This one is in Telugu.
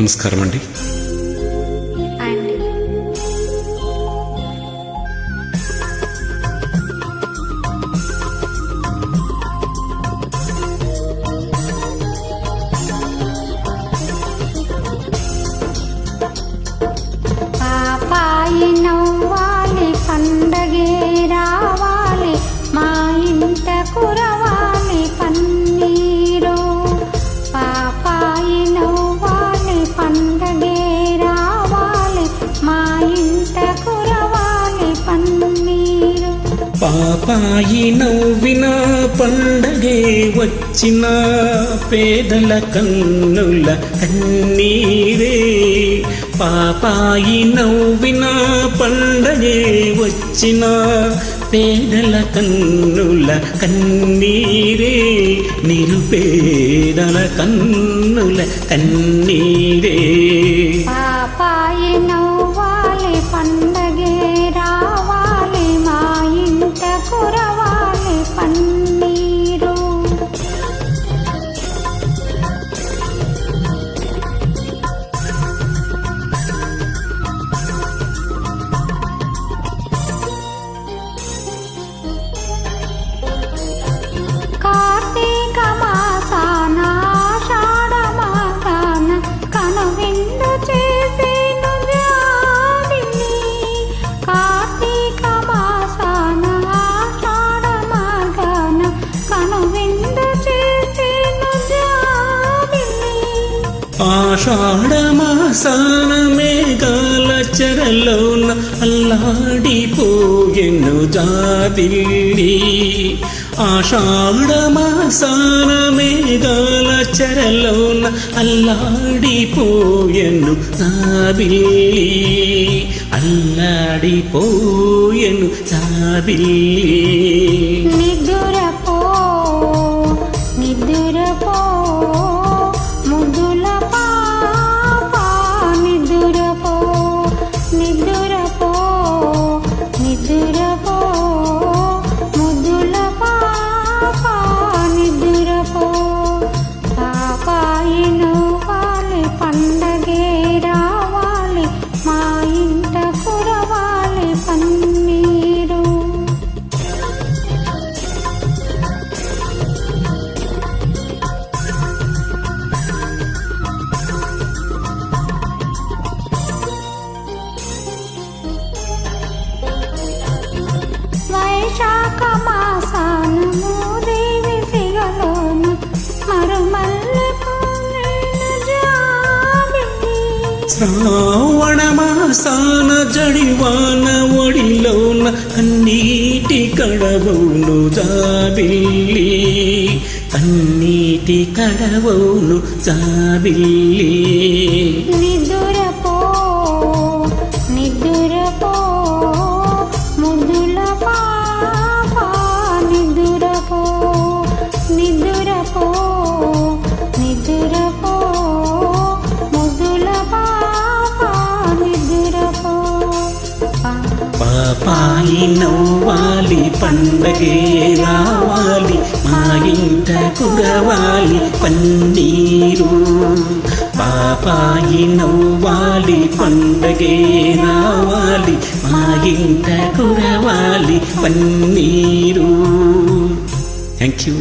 నమస్కారం అండి పాపాయి నవ్విన పండగే వచ్చిన పేదల కన్నుల కన్నీరే. పాపాయి నవ్విన పండగే వచ్చిన పేదల కన్నుల కన్నీరే. నిరుపేదల కన్నుల కన్నీరే. ఆషాఢమాసాన మేఘాల చెరలోన అల్లాడిపోయెను జాబిల్లి ఆషాఢ మాసాన మేఘాల చెరలోన అల్లాడిపోయెను జాబిల్లి అల్లాడిపోయెను జాబిల్లి శ్రావణ మాసాన జడివాన ఒడిలోన అన్నిటి కడవౌను జాబిల్లి. అన్నిటి కడవౌను జాబిల్లి. మాయి నవ్వాలి పండగే రావాలి మా ఇంట కురవాలి పన్నీరు. పాపాయి నవ్వాలి పండగే రావాలి మా ఇంట కురవాలి పన్నీరు. Thank you